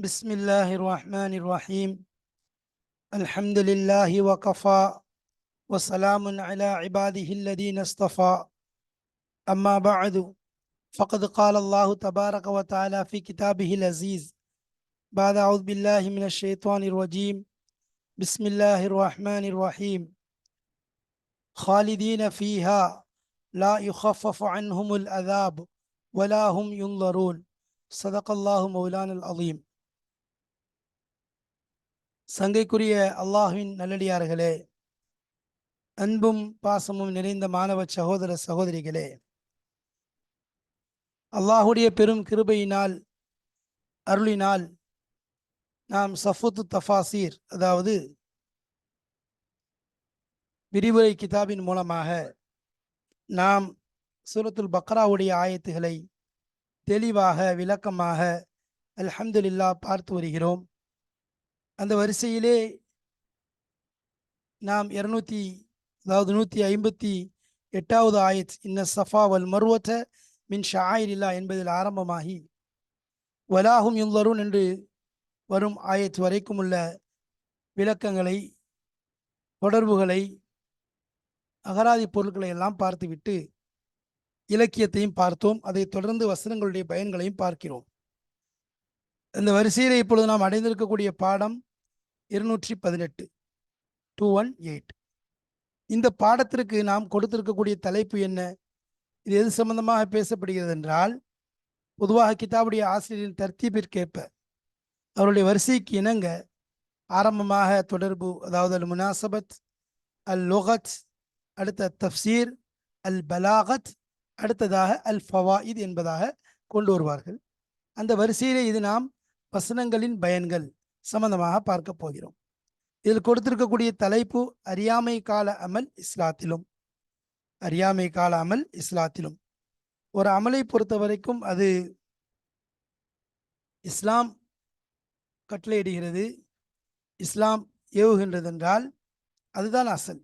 بسم الله الرحمن الرحيم. الحمد لله وكفى وسلام على عباده الذين اصطفى. أما بعد فقد قال الله تبارك وتعالى في كتابه العزيز بعد أعوذ بالله من الشيطان الرجيم. بسم الله الرحمن الرحيم. خالدين فيها لا يخفف عنهم العذاب ولا هم ينظرون. صدق الله مولانا العظيم. சங்கைக்குரிய அல்லாஹுவின் நல்லடியார்களே அன்பும் பாசமும் நிறைந்த மாணவ சகோதர சகோதரிகளே அல்லாஹுடைய பெரும் கிருபையினால் அருளினால் நாம் சஃபுத்து தஃபாசீர் அதாவது விரிவுரை கிதாபின் மூலமாக நாம் சூரத்துல் பக்ராவுடைய ஆயத்துகளை தெளிவாக விளக்கமாக அல்ஹம்துலில்லா பார்த்து வருகிறோம். அந்த வரிசையிலே நாம் இருநூத்தி அதாவது நூற்றி ஐம்பத்தி எட்டாவது ஆயத் இன்ன சஃபா வல் மருவத்த மின் ஷாயிரில்லா என்பதில் ஆரம்பமாகி வலாகும் யுல்லருன் என்று வரும் ஆயத் வரைக்கும் உள்ள விளக்கங்களை தொடர்புகளை அகராதி பொருட்களை எல்லாம் பார்த்துவிட்டு இலக்கியத்தையும் பார்த்தோம். அதை தொடர்ந்து வசனங்களுடைய பயன்களையும் பார்க்கிறோம். இந்த வரிசையில் இப்பொழுது நாம் அடைந்திருக்கக்கூடிய பாடம் இருநூற்றி பதினெட்டு. டூ ஒன் எயிட் இந்த பாடத்திற்கு நாம் கொடுத்திருக்கக்கூடிய தலைப்பு என்ன? இது எது சம்பந்தமாக பேசப்படுகிறது என்றால் பொதுவாக கிதாபுடைய ஆசிரியரின் தர்த்தீபிற்கேற்ப அவருடைய வரிசைக்கு இணங்க ஆரம்பமாக தொடர்பு அதாவது அல் முனாசபத் அல் லோகத் அடுத்த தப்சீர் அல் பலாகத் அடுத்ததாக அல் ஃபவாயித் என்பதாக கொண்டு வருவார்கள். அந்த வரிசையிலே இது நாம் வசனங்களின் பயன்கள் சம்பந்தமாக பார்க்க போகிறோம். இதில் கொடுத்திருக்கக்கூடிய தலைப்பு அறியாமை கால அமல் இஸ்லாத்திலும். அறியாமை கால அமல் இஸ்லாத்திலும். ஒரு அமலை பொறுத்த வரைக்கும் அது இஸ்லாம் கட்டளையிடுகிறது. இஸ்லாம் ஏவுகின்றதென்றால் அதுதான் அசல்.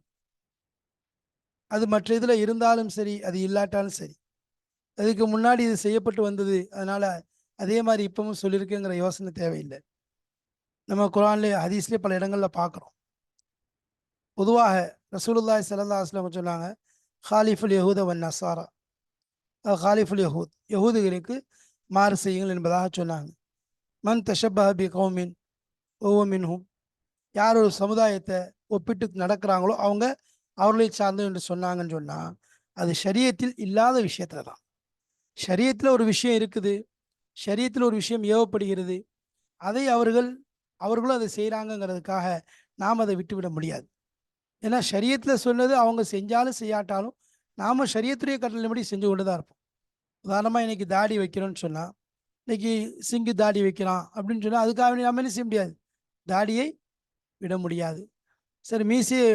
அது மற்ற இதில் இருந்தாலும் சரி அது இல்லாட்டாலும் சரி. அதுக்கு முன்னாடி இது செய்யப்பட்டு வந்தது அதனால் அதே மாதிரி இப்பவும் சொல்லியிருக்குங்கிற யோசனை தேவையில்லை. நம்ம குரான்லேயே ஹதீஸ்லேயே பல இடங்களில் பார்க்குறோம் பொதுவாக ரசூலுல்லாய் சல்லா அஸ்லாம் சொன்னாங்க ஹாலிஃபுல் யஹூத வன் நசாரா. ஹாலிஃபுல் யஹூத் யஹூதுகளுக்கு மாறு செய்யுங்கள் என்பதாக சொன்னாங்க. மன் தஷப்பா பி கௌமின் ஒவ்வொமின்ஹும் யார் ஒரு சமுதாயத்தை ஒப்பிட்டு நடக்கிறாங்களோ அவங்க அவர்களை சார்ந்து என்று சொன்னாங்கன்னு சொன்னால் அது ஷரியத்தில் இல்லாத விஷயத்தில் தான். ஷரியத்தில் ஒரு விஷயம் இருக்குது ஷரியத்தில் ஒரு விஷயம் ஏவப்படுகிறது அதை அவர்கள் அவர்களும் அதை செய்கிறாங்கங்கிறதுக்காக நாம் அதை விட்டுவிட முடியாது. ஏன்னா சரியத்தில் சொன்னது அவங்க செஞ்சாலும் செய்யாட்டாலும் நாம் ஷரியத்துடைய கட்டளைப்படி செஞ்சு கொண்டு தான் இருப்போம். உதாரணமாக இன்னைக்கு தாடி வைக்கிறோன்னு சொன்னால் இன்னைக்கு சிங்கு தாடி வைக்கிறான் அப்படின்னு சொன்னால் அதுக்காக நம்ம என்ன செய்ய முடியாது? தாடியை விட முடியாது. சரி மீசையை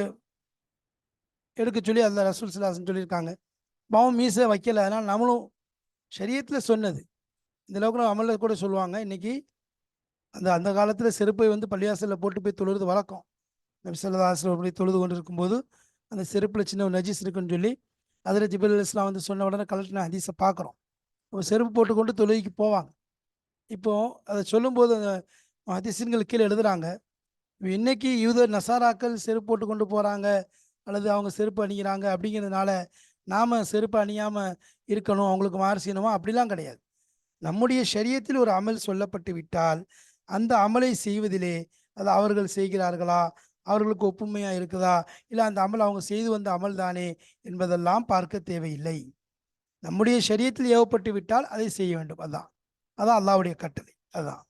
எடுக்க சொல்லி அந்த ரசூல் சிலாசன் சொல்லியிருக்காங்க. பாவம் மீசை வைக்கல அதனால் நம்மளும் சரியத்தில் சொன்னது. இந்த அளவுக்கு அமலில் கூட சொல்லுவாங்க. இன்னைக்கு அந்த அந்த காலத்தில் செருப்பை வந்து பள்ளியாசலில் போட்டு போய் தொழுது வழக்கம். நபிசல்லாஸ்லம் அப்படி தொழுது கொண்டு இருக்கும்போது அந்த செருப்பில் சின்ன ஒரு நஜீஸ் இருக்குன்னு சொல்லி அதில் ஜிபுல் இஸ்லாம் வந்து சொன்ன உடனே கலெக்டர் ஹதீஸை பார்க்குறோம். இப்போ செருப்பு போட்டுக்கொண்டு தொழுகைக்கு போவாங்க. இப்போ அதை சொல்லும்போது அந்த ஹதீஸின்கள் கீழே எழுதுகிறாங்க இன்னைக்கு யூத நசாராக்கள் செருப்பு போட்டு கொண்டு போகிறாங்க அல்லது அவங்க செருப்பு அணிகிறாங்க அப்படிங்கிறதுனால நாம் செருப்பு அணியாமல் இருக்கணும் அவங்களுக்கு மாறு செய்யணுமா? அப்படிலாம் கிடையாது. நம்முடைய சரியத்தில் ஒரு அமல் சொல்லப்பட்டு விட்டால் அந்த அமலை செய்வதிலே அது அவர்கள் செய்கிறார்களா? அவர்களுக்கு ஒப்புமையாக இருக்குதா? இல்லை அந்த அமல் அவங்க செய்து வந்த அமல் தானே என்பதெல்லாம் பார்க்க தேவையில்லை. நம்முடைய சரீரத்தில் ஏவப்பட்டு விட்டால் அதை செய்ய வேண்டும். அதான். அதான் அல்லாவுடைய கட்டளை. அதான்.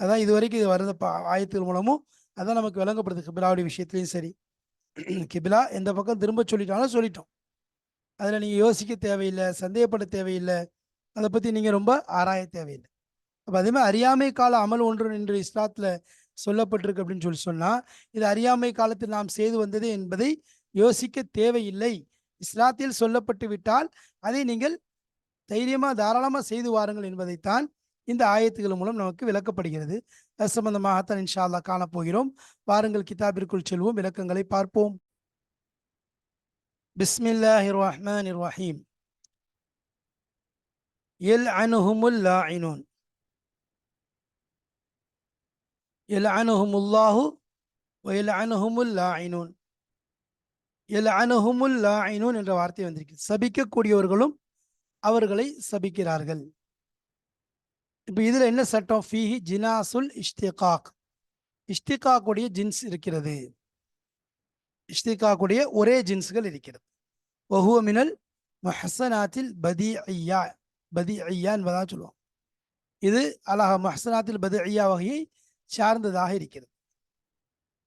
அதான் இது வரைக்கும் இது வருத ஆயத்தின் மூலமும் அதான் நமக்கு விளங்கப்படுது. கிபிலாவுடைய விஷயத்துலையும் சரி. கிபிலா எந்த பக்கம் திரும்ப சொல்லிட்டாலும் சொல்லிட்டோம். அதில் நீங்கள் யோசிக்க தேவையில்லை சந்தேகப்பட தேவையில்லை. அதை பற்றி நீங்கள் ரொம்ப ஆராய தேவையில்லை. அப்போ அதே மாதிரி அறியாமை கால அமல் ஒன்று என்று இஸ்லாத்தில் சொல்லப்பட்டிருக்கு அப்படின்னு சொல்லி சொன்னால் இது அறியாமை காலத்தில் நாம் செய்து வந்தது என்பதை யோசிக்க தேவையில்லை. இஸ்லாத்தில் சொல்லப்பட்டு விட்டால் அதை நீங்கள் தைரியமாக தாராளமாக செய்து வாருங்கள் என்பதைத்தான் இந்த ஆயத்துகள் மூலம் நமக்கு விளக்கப்படுகிறது. அது சம்பந்தமாகத்தான் இன்ஷா அல்லா காணப்போகிறோம். வாருங்கள் கிதாபிற்குள் செல்வோம் விளக்கங்களை பார்ப்போம். பிஸ்மில்லாஹிர் ரஹ்மான் ரஹீம் எல் அனுஹுமுல்லா லாயினூன். எல் அனுஹுமுல்லாஹு எல் என்ற வார்த்தை வந்திருக்கு. சபிக்கக்கூடியவர்களும் அவர்களை சபிக்கிறார்கள். இப்போ இதுல என்ன சட்டம்? ஃபீஹி ஜினாசுல் இஷ்திகாக். இஷ்திகாக்குடைய ஜின்ஸ் இருக்கிறது. இஷ்திகாக்குடைய ஒரே ஜின்ஸ்கள் இருக்கிறது. ஒஹுவ மினல் மஹசனாத்தில் பதி ஐயா பதி ஐயா என்பதாக சொல்லுவோம். இது அலஹா மஹசனாத்தில் பதி ஐயா வகையை சார்ந்ததாக இருக்கிறது.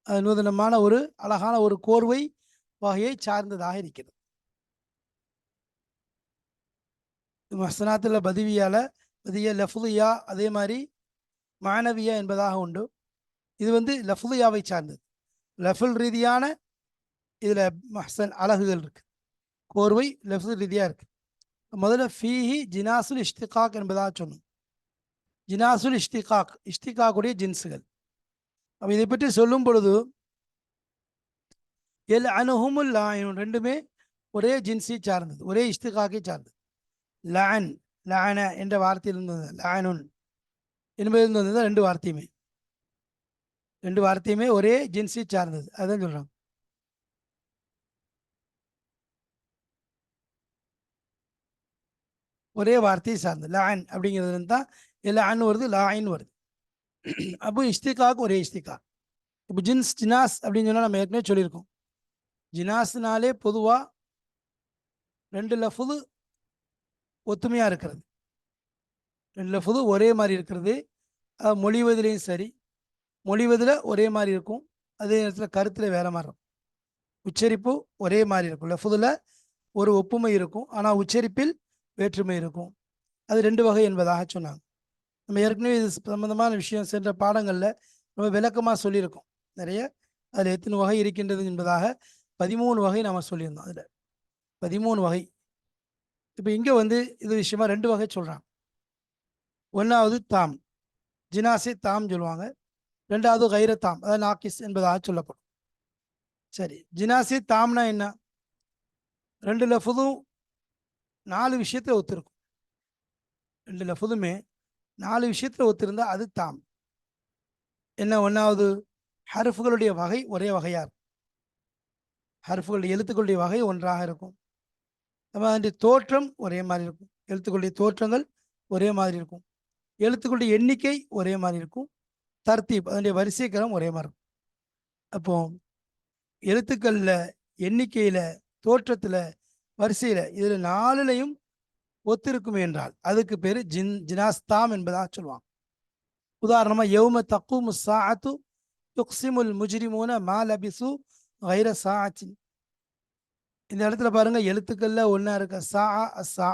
அது நூதனமான ஒரு அழகான ஒரு கோர்வை வகையை சார்ந்ததாக இருக்கிறது. மஹசனாத்தில் பதவியால் பதிய லஃபுலியா அதே மாதிரி மாணவியா என்பதாக உண்டு. இது வந்து லஃபுலியாவை சார்ந்தது. லஃபுல் ரீதியான இதில் மஹசன் அழகுகள் இருக்கு. கோர்வை லஃபுல் ரீதியாக இருக்கு. முதல்ல ஃபீஹி ஜினாசுல் இஷ்திகாக் என்பதாக சொன்னோம். ஜினாசுல் இஷ்திகாக் இஷ்திகாக்குடைய ஜின்ஸுகள் அப்போ இதை பற்றி சொல்லும் பொழுது எல் அனுஹுமுல் லாயனும் ரெண்டுமே ஒரே ஜின்ஸை சார்ந்தது ஒரே இஷ்திகாக்கை சார்ந்தது. லான் லான என்ற வார்த்தையில் இருந்தது லானுன் என்பதிலிருந்து வந்தது ரெண்டு வார்த்தையுமே. ரெண்டு வார்த்தையுமே ஒரே ஜின்ஸை சார்ந்தது அதான் சொல்கிறாங்க ஒரே வார்த்தையை சார்ந்தது லான் அப்படிங்கிறது தான் லான் வருது லாயின் வருது அப்போ இஷ்திகாவுக்கு ஒரே இஷ்திகா இப்போ ஜின்ஸ் ஜினாஸ் அப்படின்னு சொன்னால் நம்ம ஏற்கனவே சொல்லியிருக்கோம் ஜினாஸ்னாலே பொதுவாக ரெண்டு லஃபுது ஒத்துமையாக இருக்கிறது ரெண்டு லஃபுது ஒரே மாதிரி இருக்கிறது அது மொழிவதிலையும் சரி மொழிவதில் ஒரே மாதிரி இருக்கும் அதே நேரத்தில் கருத்தில் வேற மாதிரி இருக்கும் உச்சரிப்பு ஒரே மாதிரி இருக்கும் லஃபுதில் ஒரு ஒப்புமை இருக்கும் ஆனால் உச்சரிப்பில் வேற்றுமை இருக்கும் அது ரெண்டு வகை என்பதாக சொன்னாங்க நம்ம ஏற்கனவே இது சம்பந்தமான விஷயம் சென்ற பாடங்களில் ரொம்ப விளக்கமாக சொல்லியிருக்கோம். நிறைய அதில் எத்தனை வகை இருக்கின்றது என்பதாக பதிமூணு வகை நம்ம சொல்லியிருந்தோம் அதில். பதிமூணு வகை. இப்போ இங்கே வந்து இது விஷயமா ரெண்டு வகை சொல்கிறாங்க ஒன்றாவது தாம். ஜினாசி தாம் சொல்லுவாங்க. ரெண்டாவது கைர தாம் அதாவது நாக்கிஸ் என்பதாக சொல்லப்படும். சரி ஜினாசி தாம்னா என்ன? ரெண்டு லஃபுதும் நாலு விஷயத்தை ஒத்துருக்கும். ரெண்டு லஃபுதுமே நாலு விஷயத்தில் ஒத்திருந்தா அது தாம். என்ன ஒன்றாவது ஹர்ஃபுகளுடைய வகை ஒரே வகையார் இருக்கும். ஹர்ஃபுகளுடைய எழுத்துக்களுடைய வகை ஒன்றாக இருக்கும். நம்ம அதனுடைய தோற்றம் ஒரே மாதிரி இருக்கும். எழுத்துக்களுடைய தோற்றங்கள் ஒரே மாதிரி இருக்கும். எழுத்துக்களுடைய எண்ணிக்கை ஒரே மாதிரி இருக்கும். தர்த்தீப் அதனுடைய வரிசைக்கரம் ஒரே மாதிரி இருக்கும். அப்போ எழுத்துக்களில் எண்ணிக்கையில் தோற்றத்தில் வரிசையில் இதில் நாலுலையும் ஒத்திருக்கும் என்றால் அதுக்கு பேர் ஜின் ஜினாஸ்தாம் என்பதாக சொல்லுவாங்க. உதாரணமா யௌம தக்கு முசாத்து துக்சிமுல் முஜ்ரிமூன மா லபிசு வைர சாச்சின் இந்த இடத்துல பாருங்க எழுத்துக்கள்ல ஒன்னா இருக்க சா சா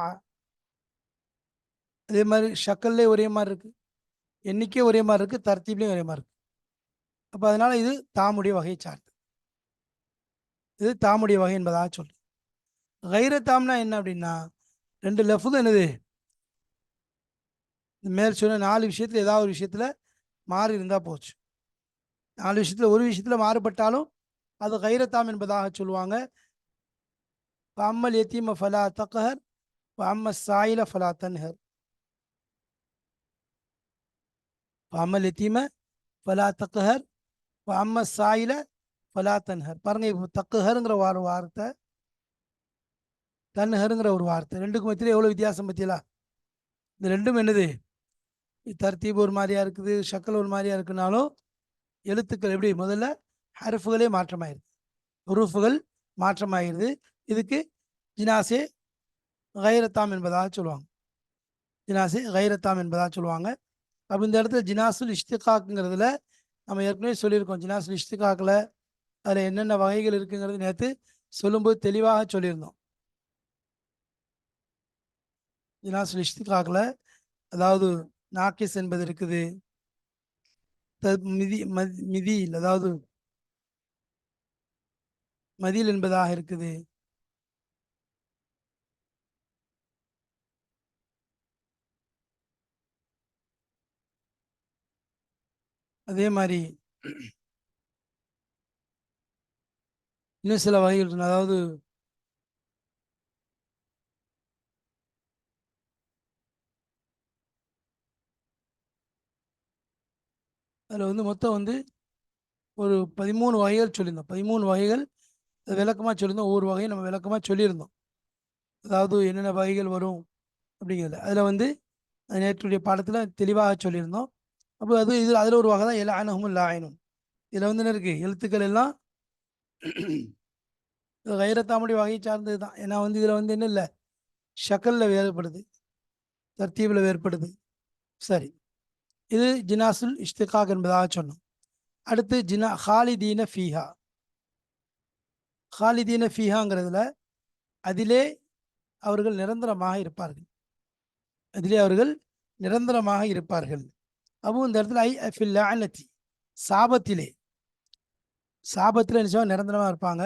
அதே மாதிரி ஷக்கல்லே ஒரே மாதிரி இருக்கு எண்ணிக்கை ஒரே மாதிரி இருக்கு தர்த்தீப்லேயும் ஒரே மாதிரி இருக்கு. அப்போ அதனால இது தாமுடைய வகையை சார்ந்து. இது தாமுடைய வகை என்பதாக சொல்லு. கைர தாம்னா என்ன அப்படின்னா ரெண்டு லஃபுதும் என்னது? மேல் சொன்ன நாலு விஷயத்தில் ஏதாவது ஒரு விஷயத்தில் மாறி இருந்தால் போச்சு. நாலு விஷயத்தில் ஒரு விஷயத்தில் மாறுபட்டாலும் அது கைரத்தாம் என்பதாக சொல்லுவாங்க. அம்மல் எத்தீம ஃபலா தக்கஹர் அம்ம சாயில ஃபலா தன்ஹர். அம்மல் எத்தீம ஃபலா தக்கஹர் அம்ம சாயில ஃபலா தன்ஹர். பாருங்க இப்போ தக்குஹருங்கிற வார வார்த்தை தன்ஹருங்கிற ஒரு வார்த்தை. ரெண்டுக்கும் மத்தியில் எவ்வளோ வித்தியாசம் பற்றியலா இந்த ரெண்டும் என்னது? தர்த்தீப் ஒரு மாதிரியா இருக்குது ஷக்கல் ஒரு மாதிரியா இருக்குனாலும் எழுத்துக்கள் எப்படி? முதல்ல ஹரஃபுகளே மாற்றமாயிருது. உருஃபுகள் மாற்றமாயிருது. இதுக்கு ஜினாசே கைரத்தாம் என்பதாக சொல்லுவாங்க. ஜினாசே கைரத்தாம் என்பதாக சொல்லுவாங்க. அப்போ இந்த இடத்துல ஜினாசுல் இஷ்திகாக்குங்கிறதுல நம்ம ஏற்கனவே சொல்லியிருக்கோம். ஜினாசுல் இஷ்திகாக்கில் அதில் என்னென்ன வகைகள் இருக்குங்கிறது நேற்று சொல்லும்போது தெளிவாக சொல்லியிருந்தோம். ஜினாசுல் இஷ்திகாக்கில் அதாவது நாக்கிஸ் என்பது இருக்குது. மிதி மிதியில் அதாவது மதியில் என்பதாக இருக்குது. அதே மாதிரி இன்னும் சில வகைகள் அதாவது அதில் வந்து மொத்தம் வந்து ஒரு பதிமூணு வகைகள் சொல்லியிருந்தோம். பதிமூணு வகைகள் விளக்கமாக சொல்லியிருந்தோம். ஒவ்வொரு வகையும் நம்ம விளக்கமாக சொல்லியிருந்தோம். அதாவது என்னென்ன வகைகள் வரும் அப்படிங்கிறது. அதில் வந்து அது நேற்றுடைய பாடத்தில் தெளிவாக சொல்லியிருந்தோம். அப்போ அது இது அதில் ஒரு வகை தான் எல்லா அனகும் லாயனும் இதில் வந்து என்ன இருக்குது எழுத்துக்கள் எல்லாம் கைரத்தாமுடைய வகையை சார்ந்தது தான் ஏன்னா வந்து இதில் வந்து என்ன இல்லை? ஷக்கலில் வேறுபடுது. தர்த்தீவில் வேறுபடுது. சரி. இது ஜினாசுல் இஷ்திகாக் என்பதாக சொன்னோம். அடுத்து ஜினா ஹாலிதீன ஃபீஹா. ஹாலிதீன ஃபீஹாங்கிறதுல அதிலே அவர்கள் நிரந்தரமாக இருப்பார்கள். அதிலே அவர்கள் நிரந்தரமாக இருப்பார்கள். அப்போ இந்த இடத்துல ஐ ஃபில் லானத்தி. சாபத்திலே. சாபத்தில் என்ன நிரந்தரமாக இருப்பாங்க.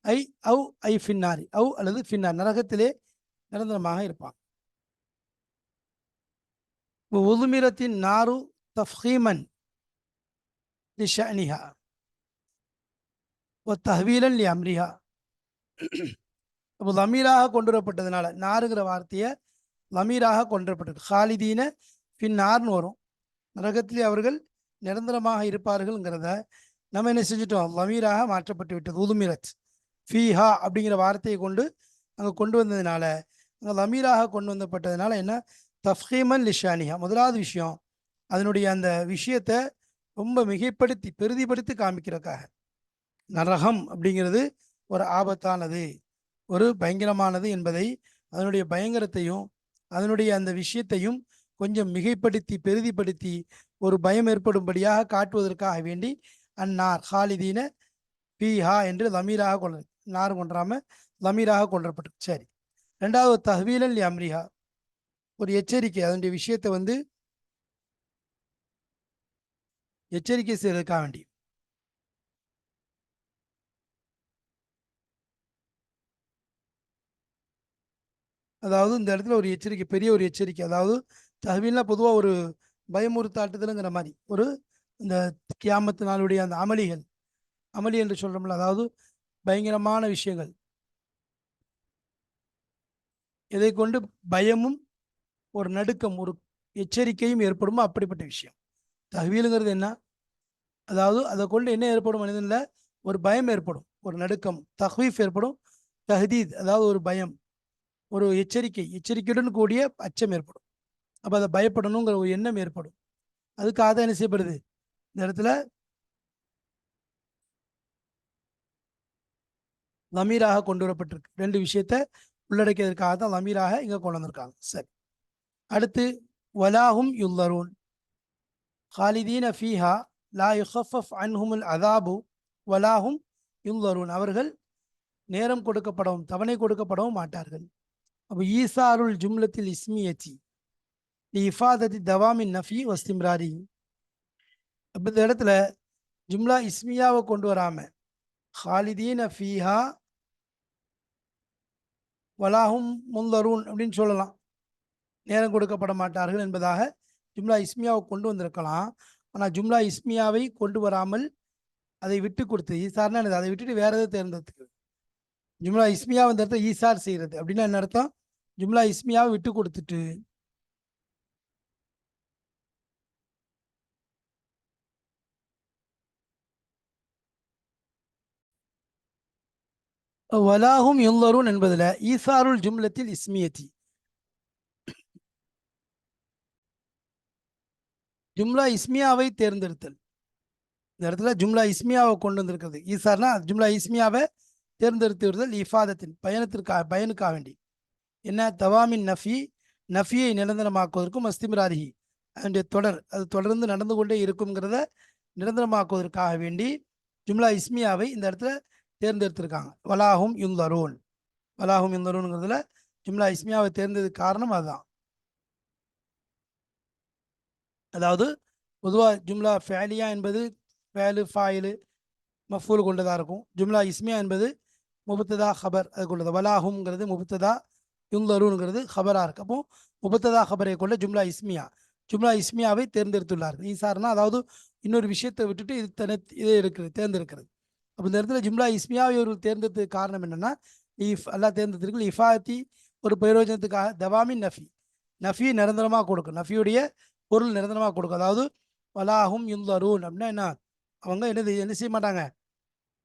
ஐ அவு ஐ ஃபின்னாரி. அவு அல்லது ஃபின்னார். நரகத்திலே நிரந்தரமாக இருப்பாங்க. உதுமிரத்தின் நாரு தஃஹீமன் லிஷனிஹா தஹ்வீலன் லி அம்ரிஹா அப்போ லமீராக கொண்டு வரப்பட்டதுனால நாருங்கிற வார்த்தையை லமீராக கொண்டு வரப்பட்டது ஹாலிதீன பின் நார்னு வரும். நரகத்திலே அவர்கள் நிரந்தரமாக இருப்பார்கள்ங்கிறத நம்ம என்ன செஞ்சிட்டோம்? லமீராக மாற்றப்பட்டு விட்டது. உதுமிரத் ஃபீஹா அப்படிங்கிற வார்த்தையை கொண்டு அங்கே கொண்டு வந்ததுனால அங்கே லமீராக கொண்டு வந்தப்பட்டதுனால என்ன? தஃஹீமன் லிஷானிஹா. முதலாவது விஷயம் அதனுடைய அந்த விஷயத்தை ரொம்ப மிகைப்படுத்தி பெருதிப்படுத்தி காமிக்கிறதுக்காக. நரகம் அப்படிங்கிறது ஒரு ஆபத்தானது ஒரு பயங்கரமானது என்பதை அதனுடைய பயங்கரத்தையும் அதனுடைய அந்த விஷயத்தையும் கொஞ்சம் மிகைப்படுத்தி பெருதிப்படுத்தி ஒரு பயம் ஏற்படும்படியாக காட்டுவதற்காக வேண்டி அந்நார் ஹாலிதீன பீஹா என்று லமீராக கொள்ள நார் கொன்றாம லமீராக கொன்றப்பட்டு சரி. ரெண்டாவது தஹ்வீலல் அம்ரிஹா ஒரு எச்சரிக்கை அதனுடைய விஷயத்தை வந்து எச்சரிக்கை செய்வதற்காக வேண்டி. அதாவது இந்த இடத்துல ஒரு எச்சரிக்கை பெரிய ஒரு எச்சரிக்கை. அதாவது தகவல்னா பொதுவாக ஒரு பயமுறுத்தாட்டுதலுங்கிற மாதிரி. ஒரு இந்த கியாமத்து நாளுடைய அந்த அமளிகள். அமளி என்று சொல்றோம்ல அதாவது பயங்கரமான விஷயங்கள். இதை கொண்டு பயமும் ஒரு நடுக்கம் ஒரு எச்சரிக்கையும் ஏற்படுமோ? அப்படிப்பட்ட விஷயம். தகவலுங்கிறது என்ன? அதாவது அதை கொண்டு என்ன ஏற்படும் மனிதனில்? ஒரு பயம் ஏற்படும் ஒரு நடுக்கம் தஹ்வீஃப் ஏற்படும் தஹதீத் அதாவது ஒரு பயம் ஒரு எச்சரிக்கை எச்சரிக்கையுடன் கூடிய அச்சம் ஏற்படும். அப்போ அதை பயப்படணுங்கிற ஒரு எண்ணம் ஏற்படும். அதுக்காக தான் என்ன செய்யப்படுது? இந்த இடத்துல லமீராக கொண்டு வரப்பட்டிருக்கு. ரெண்டு விஷயத்த உள்ளடக்கியதற்காக தான் லமீராக இங்கே கொண்டு வந்திருக்காங்க. சரி. அடுத்து வலாஹும் யுல்லரூன். ஹாலிதீன ஃபீஹா லா யுஹஃப் அன்ஹுமுல் அதாபு வலாஹும் யுல்லரூன் அவர்கள் நேரம் கொடுக்கப்படவும் தவணை கொடுக்கப்படவும் மாட்டார்கள் அப்போ ஈசாருல் ஜும்லத்தில் இஸ்மியச்சி இஃபாதத்தி தவாமின் நஃபி வஸ்திம்ராரி அப்போ இந்த இடத்துல ஜும்லா இஸ்மியாவை கொண்டு வராம ஹாலிதீன ஃபீஹா வலாஹும் முல்லரூன் அப்படின்னு சொல்லலாம் நேரம் கொடுக்கப்பட மாட்டார்கள் என்பதாக ஜும்லா இஸ்மியாவை கொண்டு வந்திருக்கலாம். ஆனால் ஜும்லா இஸ்மியாவை கொண்டு வராமல் அதை விட்டு கொடுத்து ஈசார்னா அதை விட்டுட்டு வேற எதை தேர்ந்தெடுத்துக்கிறது? ஜும்லா இஸ்மியா இந்த இடத்துல ஈசார் செய்கிறது அப்படின்னா என்ன அர்த்தம்? ஜும்லா இஸ்மியாவை விட்டு கொடுத்துட்டு வலாஹும் யுல்லரூன் என்பதில் ஈசாருல் ஜும்லத்தில் இஸ்மியத்தி. ஜும்லா இஸ்மியாவை தேர்ந்தெடுத்தல். இந்த இடத்துல ஜும்லா இஸ்மியாவை கொண்டு வந்திருக்கிறது. ஈசார்னா ஜும்லா இஸ்மியாவை தேர்ந்தெடுத்து விடுதல் இஃபாதத்தின் பயணத்திற்காக பயனுக்காக வேண்டி. என்ன? தவாமின் நஃபி நஃபியை நிரந்தரமாக்குவதற்கும் அஸ்திமிராதிகி அதனுடைய தொடர் அது தொடர்ந்து நடந்து கொண்டே இருக்குங்கிறத நிரந்தரமாக்குவதற்காக வேண்டி ஜும்லா இஸ்மியாவை இந்த இடத்துல தேர்ந்தெடுத்திருக்காங்க. வலாஹும் யுந்தரோன் வலாஹும் யுந்தரோனுங்கிறதுல ஜும்லா இஸ்மியாவை தேர்ந்தது காரணம் அதுதான். அதாவது பொதுவாக ஜும்லா ஃபேலியா என்பது ஃபேலு ஃபாயிலு மஃபூல் கொண்டதாக இருக்கும். ஜும்லா இஸ்மியா என்பது முபத்ததா ஹபர் அது கொண்டது. வலாஹுங்கிறது முபத்ததா யுந்தருங்கிறது ஹபராக இருக்கு. அப்போ முபத்ததா ஹபரை கொண்ட ஜும்லா இஸ்மியா. ஜும்லா இஸ்மியாவை தேர்ந்தெடுத்துள்ளார் ஈசார்னா அதாவது இன்னொரு விஷயத்தை விட்டுட்டு இது தனி இதே இருக்கிறது தேர்ந்தெடுக்கிறது. அப்போ இந்த இடத்துல ஜும்லா இஸ்மியாவை ஒரு தேர்ந்தெடுத்ததுக்கு காரணம் என்னென்னா இஃப் அல்லா தேர்ந்தெடுத்திருக்கு இஃபாத்தி ஒரு பிரயோஜனத்துக்காக தவாமின் நஃபி. நஃபி நிரந்தரமாக கொடுக்கும் நஃபியுடைய பொருள் நிரந்தரமாக கொடுக்கும். அதாவது வலாகும் யுந்தரூன் அப்படின்னா என்ன? அவங்க என்னது என்ன செய்ய மாட்டாங்க.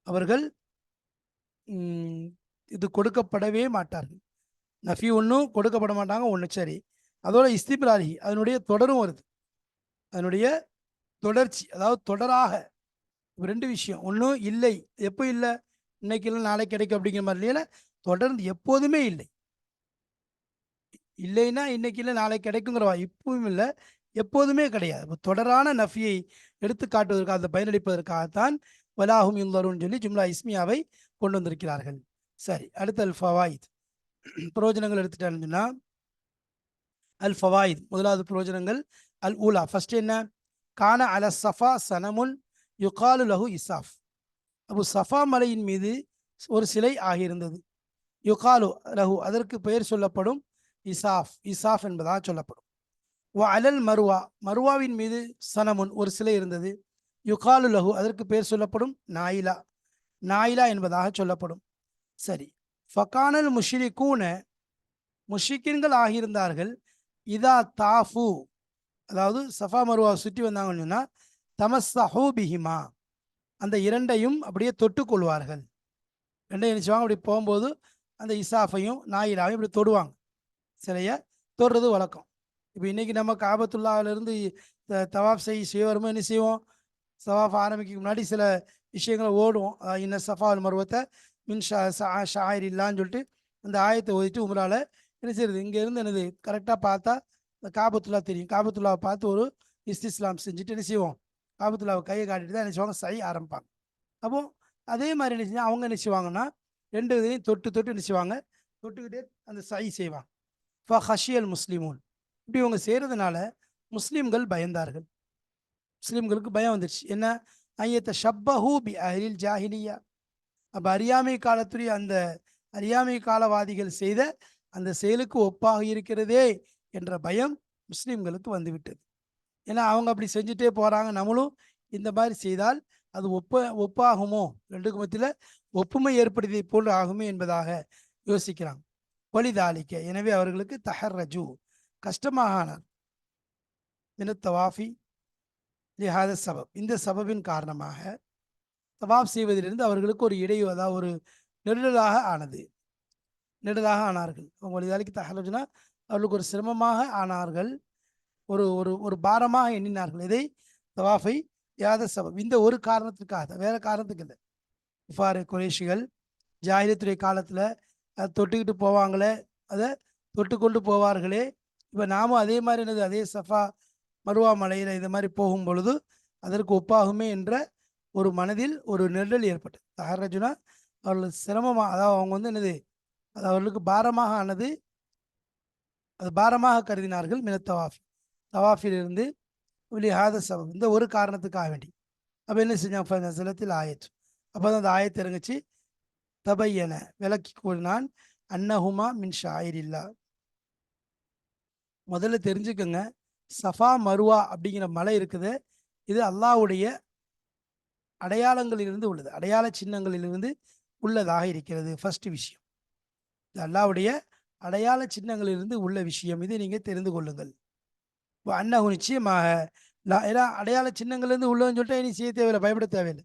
அவர்கள் இது கொடுக்கப்படவே மாட்டார்கள். நஃபி ஒன்றும் கொடுக்கப்பட மாட்டாங்க ஒன்று சரி. அதோட இஸ்திபிராலி அதனுடைய தொடரும் வருது. அதனுடைய தொடர்ச்சி அதாவது தொடராக. ரெண்டு விஷயம். ஒன்றும் இல்லை. எப்போ இல்லை? இன்னைக்கு இல்லை நாளைக்கு கிடைக்கும் அப்படிங்கிற மாதிரி இல்லையில தொடர்ந்து எப்போதுமே இல்லை. இல்லைன்னா இன்னைக்கு இல்லை நாளைக்கு கிடைக்குங்கிறவா இப்பவும் இல்லை. எப்போதுமே கிடையாது. தொடரான நஃபியை எடுத்து காட்டுவதற்காக அதை பயனளிப்பதற்காகத்தான் வலாஹும் யுந்தருன்னு சொல்லி ஜும்லா இஸ்மியாவை கொண்டு வந்திருக்கிறார்கள். சரி அடுத்து அல் ஃபவாயித் பிரயோஜனங்கள் எடுத்துட்டான்னு சொன்னால் அல் ஃபவாயித் முதலாவது பிரயோஜனங்கள் அல் ஊலா ஃபர்ஸ்ட் என்ன? கான அல சஃபா சனமுன் யுகாலு லஹு இசாஃப். அபு சஃபா மலையின் மீது ஒரு சிலை ஆகியிருந்தது. யுகாலு லஹு அதற்கு பெயர் சொல்லப்படும் இசாஃப். இசாஃப் என்பதாக சொல்லப்படும். வ அலல் மருவா மருவாவின் மீது சனமுன் ஒரு சிலை இருந்தது. யுகாலு லஹு அதற்கு பெயர் சொல்லப்படும் நாயிலா. நாயிலா என்பதாக சொல்லப்படும். சரி. ஃபகானல் முஷ்ரிகூன முஷிக்கின்கள் ஆகியிருந்தார்கள். இதா தாஃபு அதாவது சஃபா மருவா சுற்றி வந்தாங்கன்னு சொன்னால் தமஸ்ஸஹூ பிஹிமா. அந்த இரண்டையும் அப்படியே தொட்டுக்கொள்வார்கள் ரெண்டையும் நினைச்சுவாங்க அப்படி போகும்போது அந்த இசாஃபையும் நாயிலாவையும் இப்படி தொடுவாங்க. சிலையை தொடுறது வழக்கம். இப்போ இன்னைக்கு நம்ம காபத்துல்லாவிலிருந்து தவாப் செய் செய்வருமோ என்ன செய்வோம்? சவாஃப் ஆரம்பிக்க முன்னாடி சில விஷயங்களை ஓடுவோம். இன்ன சஃபா அல் மருவத்தை மின் ஷா ஷா- ஷாயிர் இல்லான்னு சொல்லிட்டு அந்த ஆயத்தை ஓதிட்டு உங்களால் என்ன செய்யுது இங்கேருந்து என்னது? கரெக்டாக பார்த்தா இந்த காபத்துல்லா தெரியும். காபத்துல்லாவை பார்த்து ஒரு இஸ்திஸ்லாம் செஞ்சுட்டு என்ன செய்வோம்? காபத்துல்லாவை கையை காட்டிட்டு தான் என்ன செய்வாங்க? சை ஆரம்பிப்பாங்க. அப்போ அதே மாதிரி என்ன செஞ்சா அவங்க என்ன செய்வாங்கன்னா ரெண்டு இதையும் தொட்டு தொட்டு என்ன செய்வாங்க? தொட்டுக்கிட்டே அந்த சை செய்வாங்க. ஃப ஹஷியல் முஸ்லிமூன். இப்படி இவங்க செய்கிறதுனால முஸ்லீம்கள் பயந்தார்கள். முஸ்லீம்களுக்கு பயம் வந்துடுச்சு என்ன? ஐயத்த ஷப்பஹூ பி அஹ்லில் ஜாஹிலியா. அப்போ அறியாமை காலத்துடைய அந்த அறியாமை காலவாதிகள் செய்த அந்த செயலுக்கு ஒப்பாக இருக்கிறதே என்ற பயம் முஸ்லீம்களுக்கு வந்துவிட்டது. ஏன்னா அவங்க அப்படி செஞ்சுட்டே போகிறாங்க நம்மளும் இந்த மாதிரி செய்தால் அது ஒப்ப ஒப்பாகுமோ? ரெண்டுக்கு மத்தியில் ஒப்புமை ஏற்படுத்தியதை போன்று ஆகுமே என்பதாக யோசிக்கிறாங்க. வலிதாலிக்க. எனவே அவர்களுக்கு தஹர் ரஜு கஷ்டமாக ஆனார் தவாஃபி லிஹாத சபப். இந்த சபபின் காரணமாக தவாப் செய்வதிலிருந்து அவர்களுக்கு ஒரு இடையூ அதாவது ஒரு நெடுதலாக ஆனது. நெருடலாக ஆனார்கள். அவங்க வலிதாலிக்கு தஹரஜுனா அவர்களுக்கு ஒரு சிரமமாக ஆனார்கள். ஒரு ஒரு ஒரு பாரமாக எண்ணினார்கள். இதை தவாஃபை யாத சபப். இந்த ஒரு காரணத்திற்காக தான். வேற காரணத்துக்கு இல்லை. இஃபாரு குறைஷிகள் ஜாகிரத்துடைய காலத்தில் அதை தொட்டுக்கிட்டு போவாங்களே அதை தொட்டு கொண்டு போவார்களே இப்போ நாமும் அதே மாதிரி என்னது? அதே சஃபா மருவா மலையில் இது மாதிரி போகும் பொழுது அதற்கு ஒப்பாகுமே என்ற ஒரு மனதில் ஒரு நெருடல் ஏற்பட்டது. தஹரஜுனா அவர்கள் சிரமமாக அதாவது அவங்க வந்து என்னது? அது அவர்களுக்கு பாரமாக ஆனது அது பாரமாக கருதினார்கள் மின தவாஃபி. தவாஃபிலிருந்து ஹாத சபம் இந்த ஒரு காரணத்துக்காக வேண்டி. அப்போ என்ன செஞ்சான் சிலத்தில் ஆயத்து. அப்போ தான் அந்த ஆயத்து இறங்குச்சு. தபையன விளக்கி கூறினான் அன்னஹுமா மின் ஷாயிரில்லா. முதல்ல தெரிஞ்சுக்கோங்க. சஃபா மருவா அப்படிங்கிற மலை இருக்குது. இது அல்லாஹ்வுடைய அடையாளங்களிலிருந்து உள்ளது. அடையாள சின்னங்களிலிருந்து உள்ளதாக இருக்கிறது. ஃபர்ஸ்ட் விஷயம். இது அல்லாவுடைய அடையாள சின்னங்களிலிருந்து உள்ள விஷயம். இதை நீங்கள் தெரிந்து கொள்ளுங்கள். இப்போ அன்னஹு நிச்சயமாக. ஏன்னா அடையாள சின்னங்கள்லேருந்து உள்ளதுன்னு சொல்லிட்டு இனி செய்ய தேவையில்லை பயப்பட தேவையில்லை.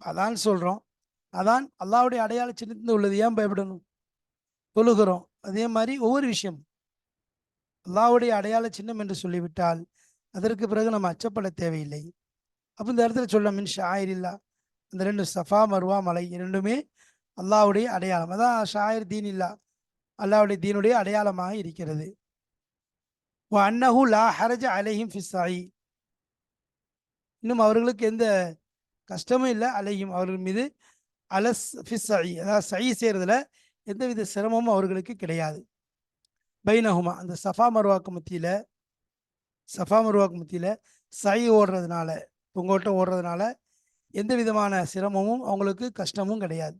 அதான் சொல்கிறோம் அதான் அல்லாவுடைய அடையாள சின்னத்திலிருந்து உள்ளது. ஏன் பயப்படணும்? தொழுகிறோம். அதே மாதிரி ஒவ்வொரு விஷயம் அல்லாவுடைய அடையாள சின்னம் என்று சொல்லிவிட்டால் அதற்கு பிறகு நம்ம அச்சப்பட தேவையில்லை. அப்போ இந்த இடத்துல சொல்ல மின் ஷாயிர் இல்லா அந்த ரெண்டு சஃபா மருவா மலை இரண்டுமே அல்லாவுடைய அடையாளம். அதான் ஷாயிர் தீன் இல்லா. அல்லாஹ்வுடைய தீனுடைய அடையாளமாக இருக்கிறது. அன்னஹு லா ஹரஜ அலைஹிம் ஃபிஸ்ஸாயி இன்னும் அவர்களுக்கு எந்த கஷ்டமும் இல்லை. அலையும் அவர்கள் மீது அலஸ் ஃபிஸ்ஸாயி அதாவது சை செய்கிறதுல எந்தவித சிரமமும் அவர்களுக்கு கிடையாது. பைனஹுமா. அந்த சஃபா மருவாக்கு மத்தியில் சஃபா மருவாக்கு மத்தியில் சை ஓடுறதுனால பொங்கோட்டம் ஓடுறதுனால எந்த விதமான சிரமமும் அவங்களுக்கு கஷ்டமும் கிடையாது.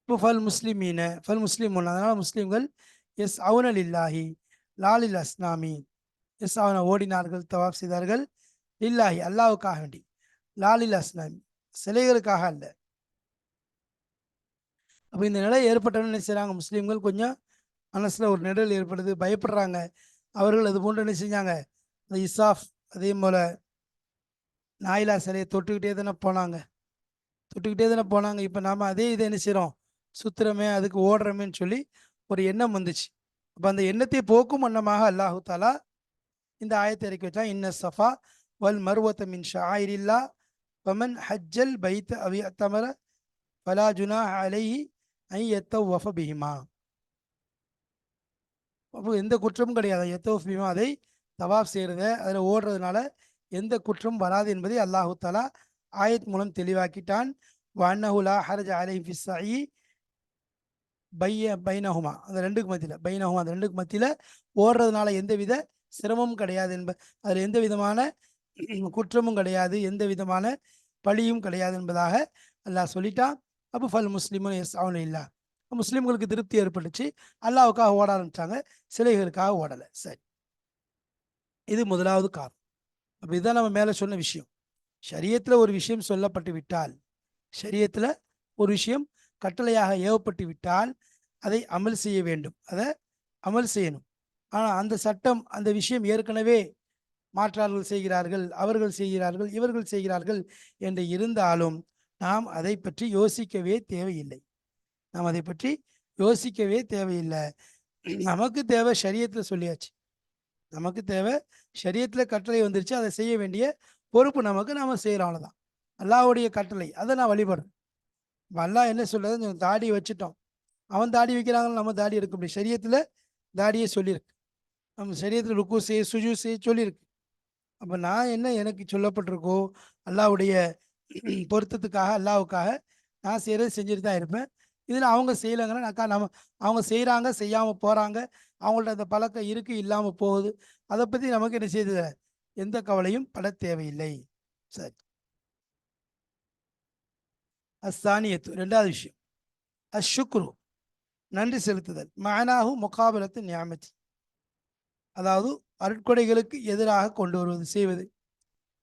இப்போ ஃபல் முஸ்லிமீன ஃபல் முஸ்லீம் அதனால் முஸ்லீம்கள் எஸ் அவுனல் இல்லாஹி லாலில் அஸ்னாமி எஸ் அவனை ஓடினார்கள் தவாப் செய்தார்கள் இல்லாஹி அல்லாவுக்காக வேண்டி. லாலில் அஸ்னாமி சிலைகளுக்காக அல்ல. அப்போ இந்த நிலை ஏற்பட்டவன்னு நினைச்சாங்க செய்கிறாங்க முஸ்லீம்கள்? கொஞ்சம் மனசில் ஒரு நிழல் ஏற்படுது பயப்படுறாங்க. அவர்கள் அது போன்று என்ன செஞ்சாங்க? இந்த இசாஃப் அதே போல் நாயிலா சிலையை தொட்டுக்கிட்டே தானே போனாங்க. தொட்டுக்கிட்டே தானே போனாங்க. இப்போ நாம் அதே இதை என்ன செய்கிறோம் சுத்துறமே அதுக்கு ஓடுறமேன்னு சொல்லி ஒரு எண்ணம் வந்துச்சு. அப்போ அந்த எண்ணத்தை போக்கும் வண்ணமாக அல்லாஹு தாலா இந்த ஆயத்தை இறக்கி வச்சா இன்ன சஃபா வல் மருவத்த மின் ஷாயிரில்லா வமன் ஹஜ்ஜல் பைத் அவி அத்தமர பலா ஜுனா அலைஹி ஐ எத்த ஒஃப பிஹிமா. அப்போ எந்த குற்றமும் கிடையாது. எத்த பிஹிமா அதை தவாப் செய்கிறத அதில் ஓடுறதுனால எந்த குற்றமும் வராது என்பதை அல்லாஹு தாலா ஆயத் மூலம் தெளிவாக்கிட்டான். வண்ணஹுலா ஹரஜ அலை ஃபிஸ்ஸாயி பைய பைனஹுமா. அந்த ரெண்டுக்கு மத்தியில் பைனஹுமா அந்த ரெண்டுக்கு மத்தியில் ஓடுறதுனால எந்தவித சிரமமும் கிடையாது என்ப அதில் எந்த விதமான குற்றமும் கிடையாது எந்த விதமான பழியும் கிடையாது என்பதாக அல்லாஹ் சொல்லிட்டான். அப்போ ஃபல் முஸ்லீமும் எஸ் அவனு இல்லை. முஸ்லீம்களுக்கு திருப்தி ஏற்பட்டுச்சு. அல்லாவுக்காக ஓட ஆரம்பிச்சாங்க. சிலைகளுக்காக ஓடலை. சரி. இது முதலாவது காரணம். அப்போ இதுதான் நம்ம மேலே சொன்ன விஷயம். சரியத்தில் ஒரு விஷயம் சொல்லப்பட்டு விட்டால் சரியத்தில் ஒரு விஷயம் கட்டளையாக ஏவப்பட்டு விட்டால் அதை அமல் செய்ய வேண்டும். அதை அமல் செய்யணும். ஆனால் அந்த சட்டம் அந்த விஷயம் ஏற்கனவே மாற்றார்கள் செய்கிறார்கள் அவர்கள் செய்கிறார்கள் இவர்கள் செய்கிறார்கள் என்று இருந்தாலும் நாம் அதை பற்றி யோசிக்கவே தேவையில்லை. நாம் அதை பற்றி யோசிக்கவே தேவையில்லை. நமக்கு தேவை சரியத்தில் சொல்லியாச்சு. நமக்கு தேவை சரியத்தில் கட்டளை வந்துருச்சு. அதை செய்ய வேண்டிய பொறுப்பு நமக்கு நாம் செய்கிறோம் அவ்வளோதான் அல்லாவுடைய கட்டளை அதை நான் வழிபடுறேன். அல்லாஹ் என்ன கொஞ்சம் தாடி வச்சுட்டோம். அவன் தாடி வைக்கிறாங்கன்னு நம்ம தாடி இருக்க முடியும் சரியத்தில் தாடியே சொல்லியிருக்கு. நம்ம சரியத்தில் ருக்கு செய்ய சுஜு செய்ய சொல்லியிருக்கு. அப்போ நான் என்ன எனக்கு சொல்லப்பட்டிருக்கோ அல்லாவுடைய பொருத்தத்துக்காக அல்லாவுக்காக நான் செய்கிறது செஞ்சுட்டு தான் இருப்பேன். இதில் அவங்க செய்யலைங்கன்னா நாக்கா நம்ம அவங்க செய்கிறாங்க செய்யாமல் போகிறாங்க அவங்கள்ட்ட அந்த பழக்கம் இருக்குது இல்லாமல் போகுது. அதை பற்றி நமக்கு என்ன செய்யுது எந்த கவலையும் பட தேவையில்லை. சரி. அஸ்தானியத்து ரெண்டாவது விஷயம். அஷுக்ரு நன்றி செலுத்துதல். மானாகும் முகாபலத்து ஞாபகத்தி அதாவது அருட்கொடைகளுக்கு எதிராக கொண்டு வருவது செய்வது.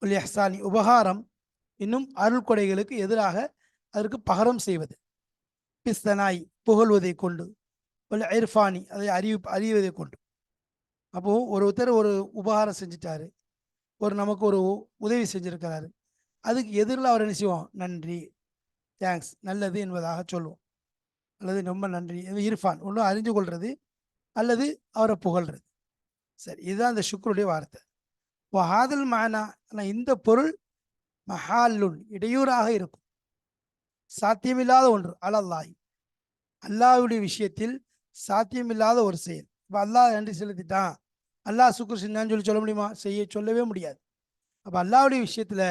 உல் எஹ்சானி உபகாரம். இன்னும் அருள்கொடைகளுக்கு எதிராக அதற்கு பகரம் செய்வது. பிஸ்தனாய் புகழ்வதை கொண்டு உல் இர்ஃபானி அதை அறிவி அறிவதை கொண்டு. அப்போது ஒருத்தர் ஒரு உபகாரம் செஞ்சிட்டாரு. ஒரு நமக்கு ஒரு உதவி செஞ்சுருக்கிறாரு. அதுக்கு எதிரில் அவர் என்ன செய்வோம்? நன்றி தேங்க்ஸ் நல்லது என்பதாக சொல்லுவோம் அல்லது ரொம்ப நன்றி இர்ஃபான். ஒன்றும் அறிஞ்சு கொள்வது அல்லது அவரை புகழ்றது. சரி இதுதான் அந்த சுக்ருடைய வார்த்தை. வஹாதல் மானா ஆனால் இந்த பொருள் மஹாலுன் இடையூறாக இருக்கும். சாத்தியமில்லாத ஒன்று அலல்லாஹி. அல்லாஹுடைய விஷயத்தில் சாத்தியமில்லாத ஒரு செயல். இப்போ அல்லாஹ் நன்றி செலுத்திட்டான். அல்லாஹ் சுக்குர் செஞ்சான்னு சொல்லி சொல்ல முடியுமா? செய்ய சொல்லவே முடியாது. அப்போ அல்லாவுடைய விஷயத்தில்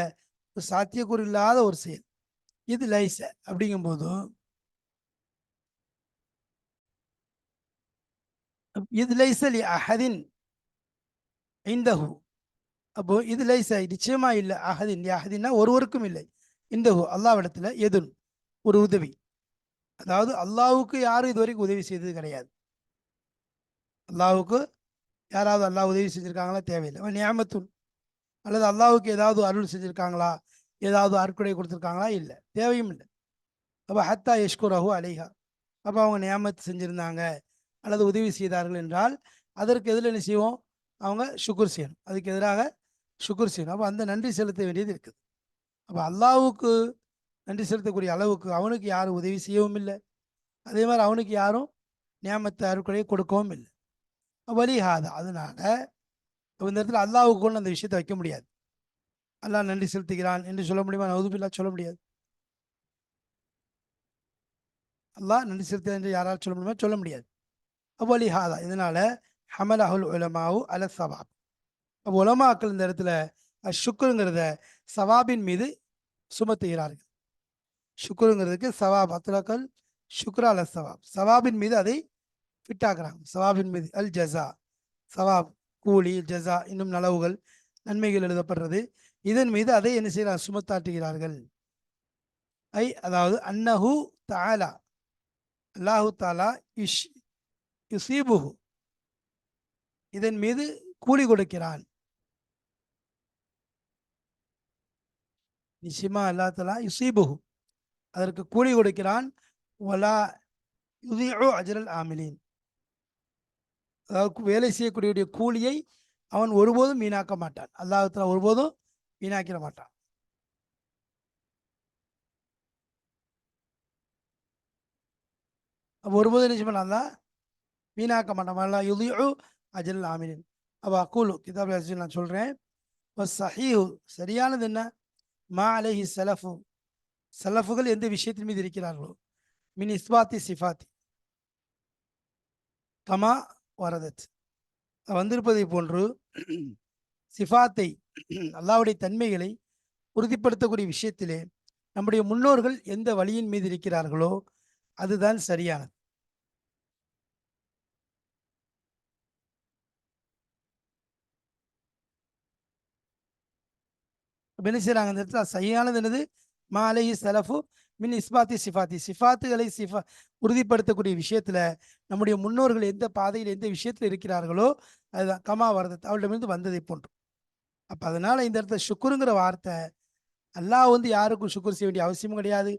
ஒரு சாத்தியக்கூறு இல்லாத ஒரு செயல். இது லைச அப்படிங்கும்போது இது லைச லி அஹதின் இந்தஹு அப்போ இது லைச நிச்சயமா இல்லை அஹதின். அஹதின்னா ஒருவருக்கும் இல்லை. இந்தஹு அல்லாவிடத்தில் எதுன்? ஒரு உதவி. அதாவது அல்லாவுக்கு யாரும் இது வரைக்கும் உதவி செய்தது கிடையாது. அல்லாவுக்கு யாராவது அல்லாஹ் உதவி செஞ்சுருக்காங்களா? தேவையில்லை. நியாமத்துன். அல்லது அல்லாவுக்கு ஏதாவது அருள் செஞ்சுருக்காங்களா? ஏதாவது அற்கொடை கொடுத்துருக்காங்களா? இல்லை. தேவையும் இல்லை. அப்போ ஹத்தா யஷ்குரஹு அலிஹா. அப்போ அவங்க நியாமத்து செஞ்சுருந்தாங்க. அல்லது உதவி செய்தார்கள் என்றால் அதற்கு எதில் என்ன செய்வோம்? அவங்க சுக்குர் செய்யணும். அதுக்கு எதிராக சுக்குர் செய்யணும். அப்போ அந்த நன்றி செலுத்த வேண்டியது இருக்குது. அப்போ அல்லாவுக்கு நன்றி செலுத்தக்கூடிய அளவுக்கு அவனுக்கு யாரும் உதவி செய்யவும் இல்லை. அதே மாதிரி அவனுக்கு யாரும் நியமத்தை அருட்கொடையை கொடுக்கவும் இல்லை. வலிஹாதா அதனால இந்த இடத்துல அல்லாவுக்கு கொண்டு அந்த விஷயத்தை வைக்க முடியாது. அல்லாஹ் நன்றி செலுத்துகிறான் என்று சொல்ல முடியுமா? நவுதுபில்லா சொல்ல முடியாது. அல்லாஹ் நன்றி செலுத்த என்று யாரால் சொல்ல முடியுமா? சொல்ல முடியாது. வலிஹாதா இதனால ஹமல் அஹுல் உலமாவு அல சவாப். அப்போ உலமாக்கள் இந்த இடத்துல சுக்குருங்கிறத சவாபின் மீது சுமத்துகிறார்கள். சுக்குருங்கிறதுக்கு சவாப் அத்துலக்கல் சுக்ரா அல சவாப். சவாபின் மீது அதை ஃபிட்டாக்குறாங்க சவாபின் மீது அல் ஜசா சவாப் கூலி ஜசா இன்னும் நலவுகள் நன்மைகள் எழுதப்படுறது. இதன் மீது அதை என்ன செய்கிறார்? சுமத்தாட்டுகிறார்கள். ஐ அதாவது அன்னஹு தாலா அல்லாஹு தாலா இஷ் யுசீபுஹு. இதன் மீது கூலி கொடுக்கிறான். நிச்சயமா அல்லா தலா யுசீபுஹு. அதற்கு கூலி கொடுக்கிறான் அதாவது வேலை செய்யக்கூடிய கூலியை அவன் ஒருபோதும் வீணாக்க மாட்டான். அல்லாஹத்தில் ஒருபோதும் வீணாக்கிட மாட்டான். அப்போ ஒருபோதும் என்ன பண்ணாந்தா வீணாக்க மாட்டான். யுதி யுதியோ அஜல் ஆமிலின். அப்போ அக்கூலு கிதாப் நான் சொல்கிறேன் இப்போ சஹீஹு. சரியானது என்ன? மா அலஹி செலஃபு சலஃபுகள் எந்த விஷயத்தின் மீது இருக்கிறார்களோ? மின் இஸ்பாத்தி சிஃபாத்தி. கமா வரதத். வந்திருப்பதை போன்று சிஃபாத்தை அல்லாவுடைய தன்மைகளை உறுதிப்படுத்தக்கூடிய விஷயத்திலே நம்முடைய முன்னோர்கள் எந்த வழியின் மீது இருக்கிறார்களோ அதுதான் சரியானது. என்ன செய்கிறாங்க அந்த இடத்துல சரியானது என்னது? மாலை சலஃபு மின் இஸ்பாத்தி சிஃபாத்தி. சிஃபாத்துகளை சிஃபா உறுதிப்படுத்தக்கூடிய விஷயத்தில் நம்முடைய முன்னோர்கள் எந்த பாதையில் எந்த விஷயத்தில் இருக்கிறார்களோ அதுதான். கமா வரது அவளிடமிருந்து வந்ததை போன்று. அப்போ அதனால் இந்த இடத்துல சுக்குருங்கிற வார்த்தை அல்லாஹ் வந்து யாருக்கும் சுக்குர் செய்ய வேண்டிய அவசியமும் கிடையாது.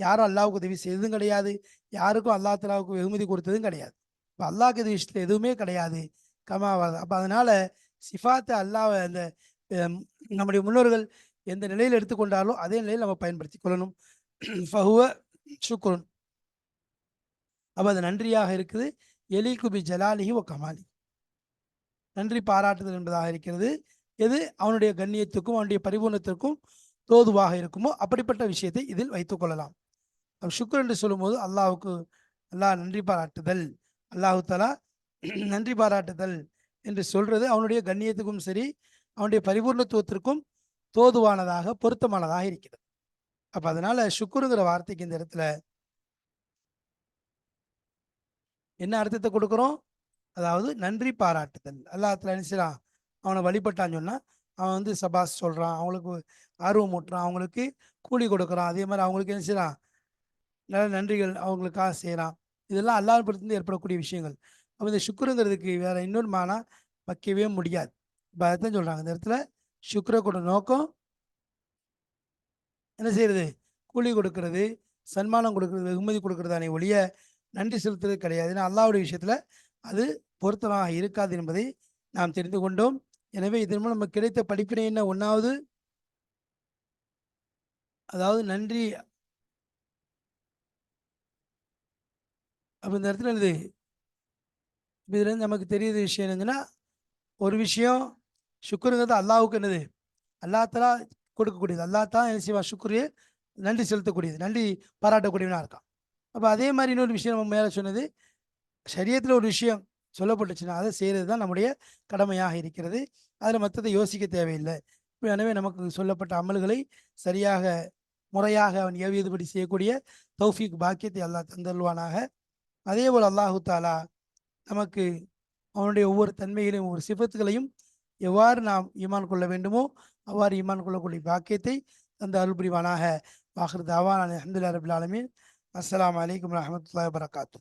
யாரும் அல்லாவுக்கு உதவி செய்ததும் கிடையாது. யாருக்கும் அல்லா தலாவுக்கு வெகுமதி கொடுத்ததும் கிடையாது. இப்போ அல்லாஹ்க்கு இது விஷயத்தில் எதுவுமே கிடையாது. கமா கமாவாது அப்போ அதனால் சிஃபாத்தை அல்லாஹ் அந்த நம்முடைய முன்னோர்கள் எந்த நிலையில் எடுத்துக்கொண்டாலும் அதே நிலையில் நம்ம பயன்படுத்தி கொள்ளணும். ஃபஹுவ சுக்குரன் அப்போ அது நன்றியாக இருக்குது. எலி குபி ஜலாலிஹி ஓ கமாலி. நன்றி பாராட்டுதல் என்பதாக இருக்கிறது. எது அவனுடைய கண்ணியத்துக்கும் அவனுடைய பரிபூர்ணத்திற்கும் தோதுவாக இருக்குமோ அப்படிப்பட்ட விஷயத்தை இதில் வைத்துக் கொள்ளலாம். சுக்கர் என்று சொல்லும்போது அல்லாவுக்கு அல்லாஹ் நன்றி பாராட்டுதல். அல்லாஹு தலா நன்றி பாராட்டுதல் என்று சொல்றது அவனுடைய கண்ணியத்துக்கும் சரி அவனுடைய பரிபூர்ணத்துவத்திற்கும் தோதுவானதாக பொருத்தமானதாக இருக்கிறது. அப்ப அதனால சுக்குருங்கிற வார்த்தைக்கு இந்த இடத்துல என்ன அர்த்தத்தை கொடுக்குறோம்? அதாவது நன்றி பாராட்டுதல். அல்லாத்துல நினைச்சிடான் அவனை வழிபட்டான்னு சொன்னா அவன் வந்து சபாஸ் சொல்றான் அவங்களுக்கு ஆர்வம் ஊட்டுறான் அவங்களுக்கு கூலி கொடுக்குறான். அதே மாதிரி அவங்களுக்கு என்ன செய்யறான் நல்ல நன்றிகள் அவங்களுக்காக செய்கிறான் இதெல்லாம் அல்லாஹ் ஏற்படக்கூடிய விஷயங்கள். அப்போ இந்த சுக்குருங்கிறதுக்கு வேற இன்னொரு மானா வைக்கவே முடியாது. இப்போ அதான் சொல்கிறாங்க இந்த இடத்துல சுக்கர கூட நோக்கம் என்ன செய்யறது? கூலி கொடுக்கறது சன்மானம் கொடுக்கறது வெகுமதி கொடுக்கறதானே ஒழிய நன்றி செலுத்துறது கிடையாது. ஏன்னா அல்லாவுடைய விஷயத்தில் அது பொருத்தமாக இருக்காது என்பதை நாம் தெரிந்து கொண்டோம். எனவே இதன் மூலம் நமக்கு கிடைத்த படிப்பினை என்ன? ஒன்றாவது அதாவது நன்றி. அப்போ இந்த இடத்துல இது இதுலேருந்து நமக்கு தெரியுது விஷயம் என்னதுன்னா ஒரு விஷயம் சுக்குருங்கிறது அல்லாவுக்கு என்னது? அல்லாத்தலா கொடுக்கக்கூடியது. அல்லா தான் என்ன செய்வா சுக்குரிய நன்றி செலுத்தக்கூடியது. நன்றி பாராட்டக்கூடியவனாக இருக்கான். அப்போ அதே மாதிரி இன்னொரு விஷயம் நம்ம மேலே சொன்னது சரியத்தில் ஒரு விஷயம் சொல்லப்பட்டுச்சுன்னா அதை செய்கிறது தான் நம்முடைய கடமையாக இருக்கிறது. அதில் மற்றதை யோசிக்க தேவையில்லை. எனவே நமக்கு சொல்லப்பட்ட அமல்களை சரியாக முறையாக அவன் ஏவியதுபடி செய்யக்கூடிய தௌஃபிக் பாக்கியத்தை அல்லாஹ் தந்தல்வானாக அதே போல் அல்லாஹு தாலா நமக்கு அவனுடைய ஒவ்வொரு தன்மைகளையும் ஒவ்வொரு சிபத்துகளையும் எவ்வாறு நாம் ஈமான் கொள்ள வேண்டுமோ அவ்வாறு ஈமான் கொள்ளக்கூடிய பாக்கியத்தை அந்த அருள்புரிவானாக. வாஹர் தாவான். அஹமதுல்லா ரபுல் ஆலமின். அஸ்லாம் வலைக்கம் வரமத்துல வரகாத்தூ